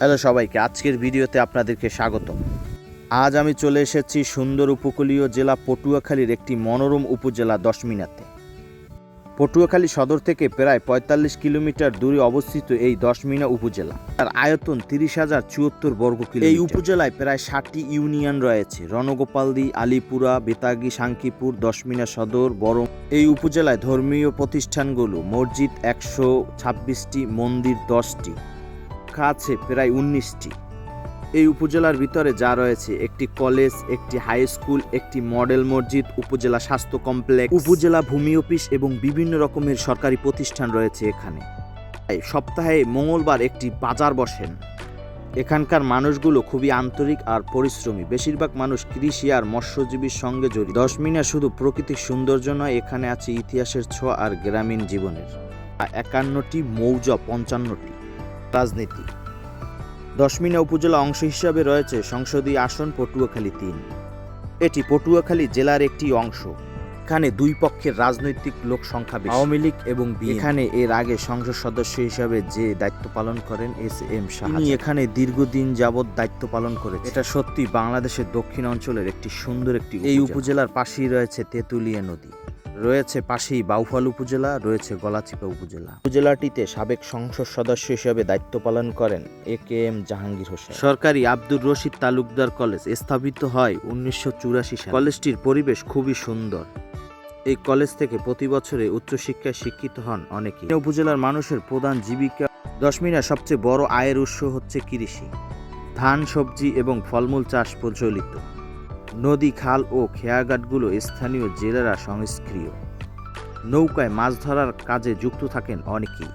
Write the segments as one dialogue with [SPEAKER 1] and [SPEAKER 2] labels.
[SPEAKER 1] Hello সবাইকে, আজকের ভিডিওতে আপনাদেরকে স্বাগত আজ আমি চলে এসেছি সুন্দর উপকূলীয় জেলা পটুয়াখালীর একটি মনোরম উপজেলা দশমিনাতে। পটুয়াখালী সদর থেকে প্রায় পঁয়তাল্লিশ কিলোমিটার দূরে অবস্থিত এই দশমিনা উপজেলা। তার আয়তন তিরিশ হাজার চুয়াত্তর বর্গ কিলো এই উপজেলায় প্রায় ষাটটি ইউনিয়ন রয়েছে। রণগোপালদি, আলিপুরা, বেতাগি সাংকিপুর দশমিনা সদর, বরং এই উপজেলায় ধর্মীয় প্রতিষ্ঠানগুলো মসজিদ একশো ছাব্বিশটি, মন্দির দশটি। শাখা আছে প্রায় উনিশটি। এই উপজেলার ভিতরে যা রয়েছে, একটি কলেজ, একটি হাই স্কুল একটি মডেল মসজিদ, উপজেলা স্বাস্থ্য কমপ্লেক্স উপজেলা ভূমি অফিস এবং বিভিন্ন রকমের সরকারি প্রতিষ্ঠান রয়েছে এখানে। সপ্তাহে মঙ্গলবার একটি বাজার বসেন। এখানকার মানুষগুলো খুবই আন্তরিক আর পরিশ্রমী। বেশিরভাগ মানুষ কৃষি আর মৎস্যজীবীর সঙ্গে জড়িত। দশ মিনা শুধু প্রকৃতির সৌন্দর্য নয়, এখানে আছে ইতিহাসের ছোঁয়া আর গ্রামীণ জীবনের। একান্নটি মৌজা পঞ্চান্নটি। রাজনীতি। দশমিনা উপজেলা অংশ হিসাবে রয়েছে সংসদীয় আসন পটুয়াখালী তিন। এটি পটুয়াখালী জেলার একটি অংশ। এখানে দুই পক্ষের রাজনৈতিক লোক সংখ্যা বেশি। আওয়ামী লীগ এবং এখানে এর আগে সংসদ সদস্য হিসাবে যে দায়িত্ব পালন করেন এস এম তিনি এখানে দীর্ঘদিন যাবৎ দায়িত্ব পালন করে এটা সত্যি বাংলাদেশের দক্ষিণ অঞ্চলের একটি সুন্দর একটি এই উপজেলার পাশেই রয়েছে তেঁতুলিয়া নদী। রয়েছে পাশেই বাউফল উপজেলা, রয়েছে গলাচিপা উপজেলা। উপজেলাটিতে সাবেক সংসদ সদস্য হিসেবে দায়িত্ব পালন করেন A K M Jahangir Hossain. সরকারি আব্দুর রশিদ তালুকদার কলেজ স্থাপিত হয় উনিশশো চুরাশি সালে। কলেজটির পরিবেশ খুবই সুন্দর। এই কলেজ থেকে প্রতি বছরে উচ্চশিক্ষায় শিক্ষিত হন অনেকে। উপজেলার মানুষের প্রধান জীবিকা দশমিনা সবচেয়ে বড় আয়ের উৎস হচ্ছে কৃষি। ধান, সবজি এবং ফলমূল চাষ প্রচলিত। নদী, খাল ও খেয়াঘাটগুলো স্থানীয় জেলেরা সংস্ক্রিয়। নৌকায় মাছ ধরার কাজে যুক্ত থাকেন অনেকেই।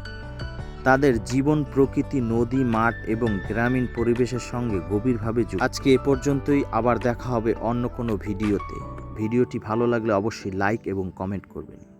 [SPEAKER 1] তাদের জীবন, প্রকৃতি, নদী, মাঠ এবং গ্রামীণ পরিবেশের সঙ্গে গভীরভাবে যুক্ত। আজকে এ পর্যন্তই, আবার দেখা হবে অন্য কোনো ভিডিওতে। ভিডিওটি ভালো লাগলে অবশ্যই লাইক এবং কমেন্ট করবেন।